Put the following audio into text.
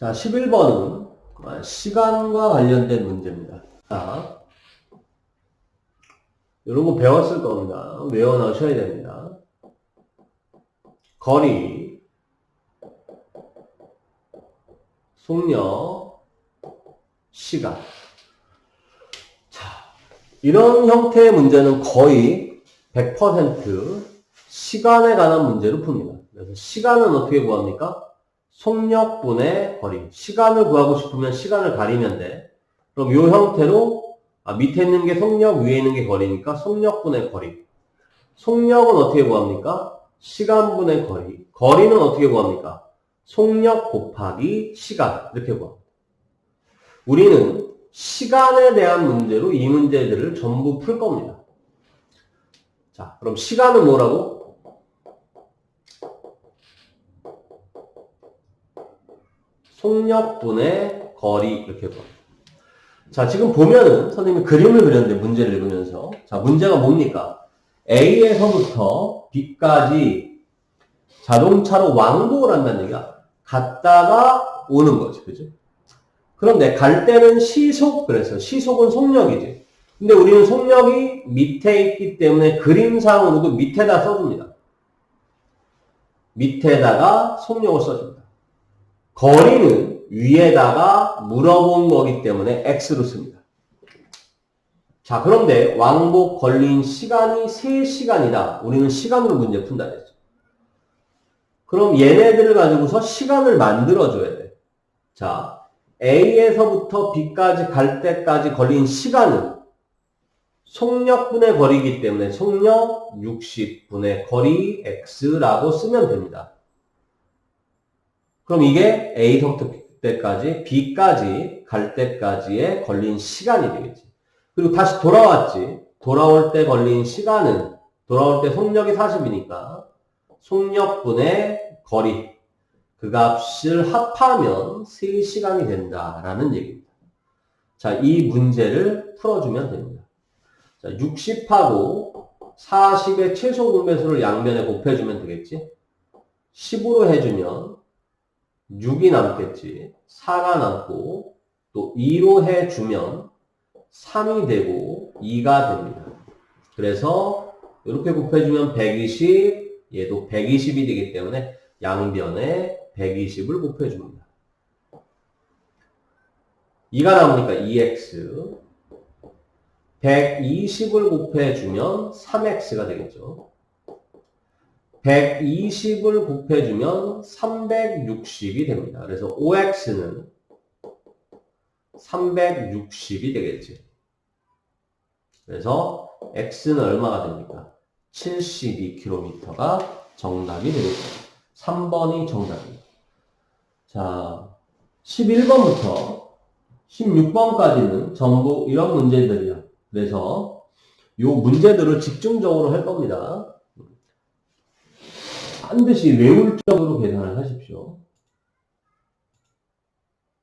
자, 11번은 시간과 관련된 문제입니다. 자, 이런 거 배웠을 겁니다. 외워 넣으셔야 됩니다. 거리, 속력, 시간. 자, 이런 형태의 문제는 거의 100% 시간에 관한 문제로 풉니다. 그래서 시간은 어떻게 구합니까? 속력분의 거리. 시간을 구하고 싶으면 시간을 가리면 돼. 그럼 이 형태로 아, 밑에 있는 게 속력, 위에 있는 게 거리니까 속력분의 거리. 속력은 어떻게 구합니까? 시간분의 거리. 거리는 어떻게 구합니까? 속력 곱하기 시간. 이렇게 구합니다. 우리는 시간에 대한 문제로 이 문제들을 전부 풀 겁니다. 자, 그럼 시간은 뭐라고? 속력분의 거리 이렇게 봐. 자, 지금 보면은 선생님이 그림을 그렸는데 문제를 읽으면서 자, 문제가 뭡니까? A에서부터 B까지 자동차로 왕복을 한다는 얘기야. 갔다가 오는 거지. 그죠? 그런데 갈 때는 시속 그래서 시속은 속력이지. 근데 우리는 속력이 밑에 있기 때문에 그림상으로도 밑에다 써줍니다. 밑에다가 속력을 써줍니다. 거리는 위에다가 물어본 거기 때문에 X로 씁니다. 자, 그런데 왕복 걸린 시간이 3시간이다. 우리는 시간으로 문제 푼다 했죠. 그럼 얘네들을 가지고서 시간을 만들어줘야 돼. 자, A에서부터 B까지 갈 때까지 걸린 시간은 속력분의 거리이기 때문에 속력 60분의 거리 X라고 쓰면 됩니다. 그럼 이게 A서부터 때까지 B까지 갈 때까지의 걸린 시간이 되겠지. 그리고 다시 돌아왔지. 돌아올 때 걸린 시간은 돌아올 때 속력이 40이니까 속력분의 거리 그 값을 합하면 3시간이 된다라는 얘기입니다. 자, 이 문제를 풀어주면 됩니다. 자, 60하고 40의 최소 공배수를 양변에 곱해주면 되겠지? 10으로 해주면 6이 남겠지. 4가 남고 또 2로 해주면 3이 되고 2가 됩니다. 그래서 이렇게 곱해주면 120, 얘도 120이 되기 때문에 양변에 120을 곱해줍니다. 2가 남으니까 2x 120을 곱해주면 3x가 되겠죠. 120을 곱해주면 360이 됩니다. 그래서 5x는 360이 되겠지. 그래서 x는 얼마가 됩니까? 72km가 정답이 되겠죠. 3번이 정답입니다. 자, 11번부터 16번까지는 전부 이런 문제들이야. 그래서 이 문제들을 집중적으로 할 겁니다. 반드시 외울적으로 계산을 하십시오.